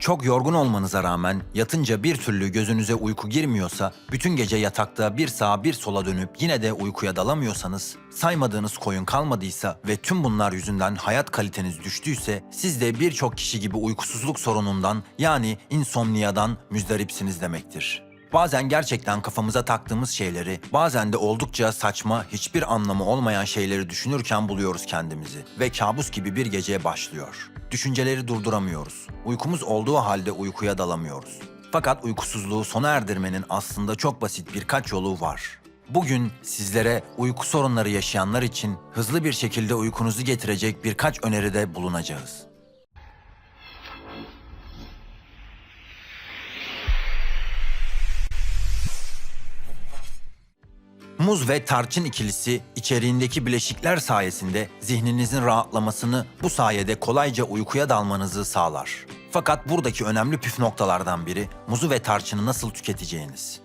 Çok yorgun olmanıza rağmen yatınca bir türlü gözünüze uyku girmiyorsa, bütün gece yatakta bir sağa bir sola dönüp yine de uykuya dalamıyorsanız, saymadığınız koyun kalmadıysa ve tüm bunlar yüzünden hayat kaliteniz düştüyse, siz de birçok kişi gibi uykusuzluk sorunundan yani insomniyadan müzdaripsiniz demektir. Bazen gerçekten kafamıza taktığımız şeyleri, bazen de oldukça saçma, hiçbir anlamı olmayan şeyleri düşünürken buluyoruz kendimizi ve kabus gibi bir geceye başlıyor. Düşünceleri durduramıyoruz. Uykumuz olduğu halde uykuya dalamıyoruz. Fakat uykusuzluğu sona erdirmenin aslında çok basit birkaç yolu var. Bugün sizlere uyku sorunları yaşayanlar için hızlı bir şekilde uykunuzu getirecek birkaç öneride bulunacağız. Muz ve tarçın ikilisi içeriğindeki bileşikler sayesinde zihninizin rahatlamasını bu sayede kolayca uykuya dalmanızı sağlar. Fakat buradaki önemli püf noktalardan biri muzu ve tarçını nasıl tüketeceğiniz.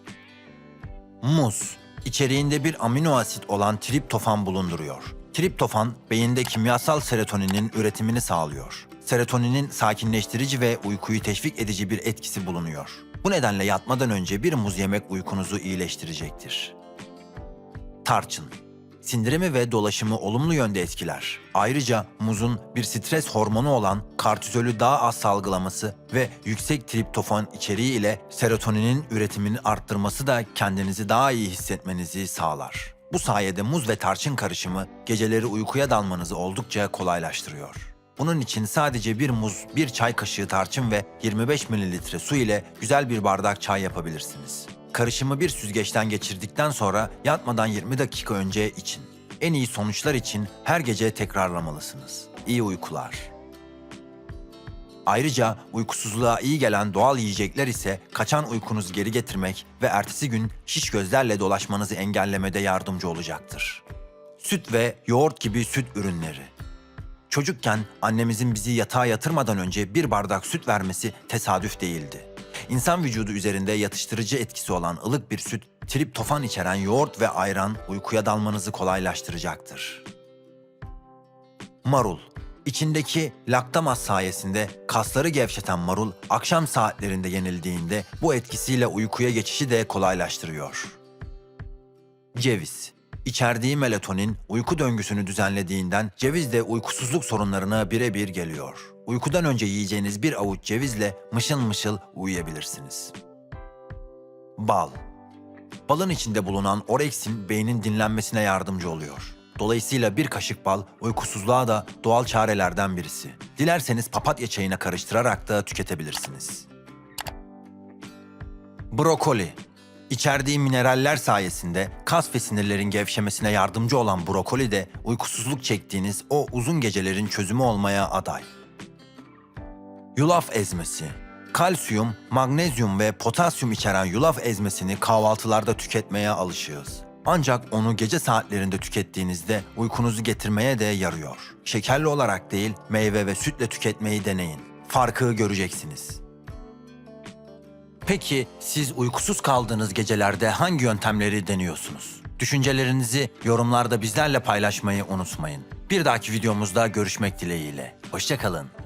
Muz, içeriğinde bir amino asit olan triptofan bulunduruyor. Triptofan, beyinde kimyasal serotoninin üretimini sağlıyor. Serotoninin sakinleştirici ve uykuyu teşvik edici bir etkisi bulunuyor. Bu nedenle yatmadan önce bir muz yemek uykunuzu iyileştirecektir. Tarçın. Sindirimi ve dolaşımı olumlu yönde etkiler. Ayrıca muzun bir stres hormonu olan kortizolü daha az salgılaması ve yüksek triptofan içeriği ile serotoninin üretimini arttırması da kendinizi daha iyi hissetmenizi sağlar. Bu sayede muz ve tarçın karışımı geceleri uykuya dalmanızı oldukça kolaylaştırıyor. Bunun için sadece bir muz, bir çay kaşığı tarçın ve 25 mililitre su ile güzel bir bardak çay yapabilirsiniz. Karışımı bir süzgeçten geçirdikten sonra yatmadan 20 dakika önce için. En iyi sonuçlar için her gece tekrarlamalısınız. İyi uykular. Ayrıca uykusuzluğa iyi gelen doğal yiyecekler ise kaçan uykunuzu geri getirmek ve ertesi gün şiş gözlerle dolaşmanızı engellemede yardımcı olacaktır. Süt ve yoğurt gibi süt ürünleri. Çocukken annemizin bizi yatağa yatırmadan önce bir bardak süt vermesi tesadüf değildi. İnsan vücudu üzerinde yatıştırıcı etkisi olan ılık bir süt, triptofan içeren yoğurt ve ayran uykuya dalmanızı kolaylaştıracaktır. Marul İçindeki laktamaz sayesinde kasları gevşeten marul akşam saatlerinde yenildiğinde bu etkisiyle uykuya geçişi de kolaylaştırıyor. Ceviz. İçerdiği melatonin uyku döngüsünü düzenlediğinden ceviz de uykusuzluk sorunlarına birebir geliyor. Uykudan önce yiyeceğiniz bir avuç cevizle mışıl mışıl uyuyabilirsiniz. Bal. Balın içinde bulunan oreksin beynin dinlenmesine yardımcı oluyor. Dolayısıyla bir kaşık bal uykusuzluğa da doğal çarelerden birisi. Dilerseniz papatya çayına karıştırarak da tüketebilirsiniz. Brokoli. İçerdiği mineraller sayesinde kas ve sinirlerin gevşemesine yardımcı olan brokoli de uykusuzluk çektiğiniz o uzun gecelerin çözümü olmaya aday. Yulaf ezmesi. Kalsiyum, magnezyum ve potasyum içeren yulaf ezmesini kahvaltılarda tüketmeye alışığız. Ancak onu gece saatlerinde tükettiğinizde uykunuzu getirmeye de yarıyor. Şekerli olarak değil, meyve ve sütle tüketmeyi deneyin. Farkı göreceksiniz. Peki siz uykusuz kaldığınız gecelerde hangi yöntemleri deniyorsunuz? Düşüncelerinizi yorumlarda bizlerle paylaşmayı unutmayın. Bir dahaki videomuzda görüşmek dileğiyle. Hoşçakalın.